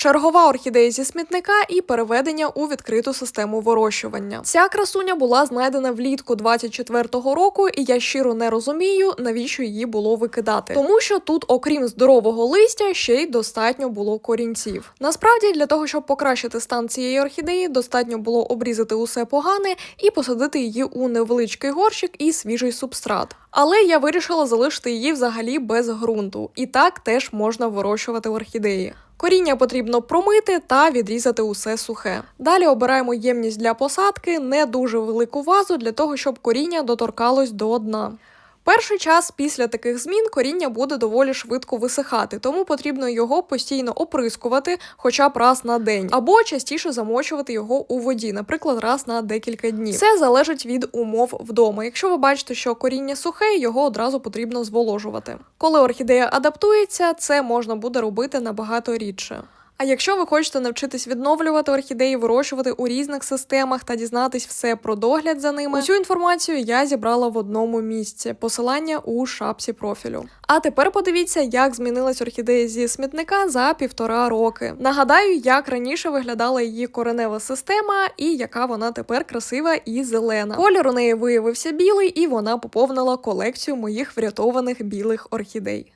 Чергова орхідея зі смітника і переведення у відкриту систему вирощування. Ця красуня була знайдена влітку 24-го року, і я щиро не розумію, навіщо її було викидати. Тому що тут, окрім здорового листя, ще й достатньо було корінців. Насправді, для того, щоб покращити стан цієї орхідеї, достатньо було обрізати усе погане і посадити її у невеличкий горщик і свіжий субстрат. Але я вирішила залишити її взагалі без ґрунту, і так теж можна вирощувати орхідеї. Коріння потрібно промити та відрізати усе сухе. Далі обираємо ємність для посадки, не дуже велику вазу для того, щоб коріння доторкалось до дна. Перший час після таких змін коріння буде доволі швидко висихати, тому потрібно його постійно оприскувати, хоча б раз на день, або частіше замочувати його у воді, наприклад, раз на декілька днів. Це залежить від умов вдома. Якщо ви бачите, що коріння сухе, його одразу потрібно зволожувати. Коли орхідея адаптується, це можна буде робити набагато рідше. А якщо ви хочете навчитись відновлювати орхідеї, вирощувати у різних системах та дізнатись все про догляд за ними, усю інформацію я зібрала в одному місці. Посилання у шапці профілю. А тепер подивіться, як змінилась орхідея зі смітника за півтора роки. Нагадаю, як раніше виглядала її коренева система і яка вона тепер красива і зелена. Колір у неї виявився білий, і вона поповнила колекцію моїх врятованих білих орхідей.